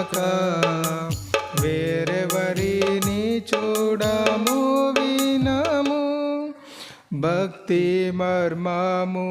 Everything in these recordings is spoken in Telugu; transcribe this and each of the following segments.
గాక వేరెవరిని చూడము వినము. భక్తి మర్మము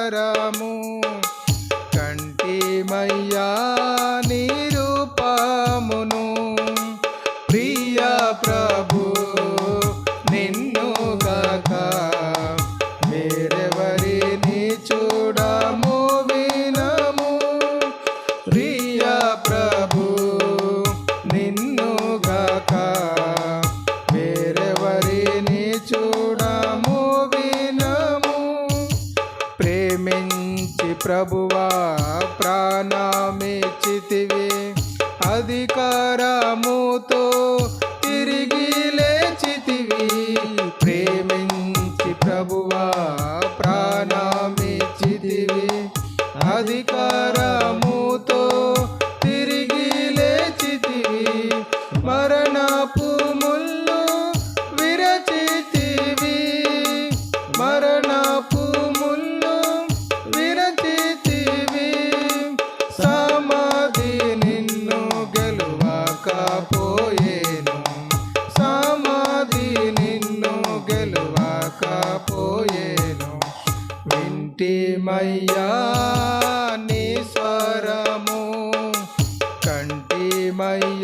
కరము కంటిమయ్యా నిరూపమును. ప్రియ ప్రభు నిన్ను గక వేరెవరిని చూడము వినము. ప్రియ ప్రభు నిన్ను గక వేరెవరిని చూడము ప్రభువా ప్రాణమిచ్చితివి అధికారముతో తిరిగి లేచితివి. ప్రేమించి ప్రభువా ప్రాణమిచ్చితివి అధికారముతో తిరిగి లేచితివి. మరణపు అయ్యా నీ స్వరము కంటిమయ్య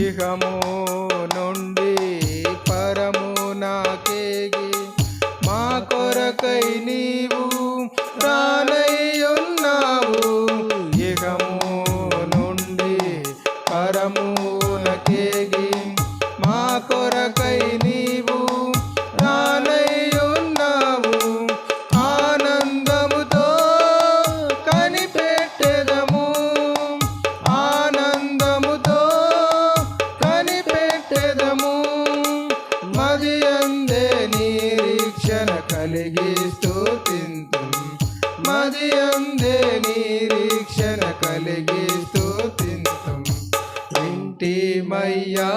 ఇహమో మది అందే నిరీక్షణ కలిగి స్తుతింతు. ఇంటి మయ్యా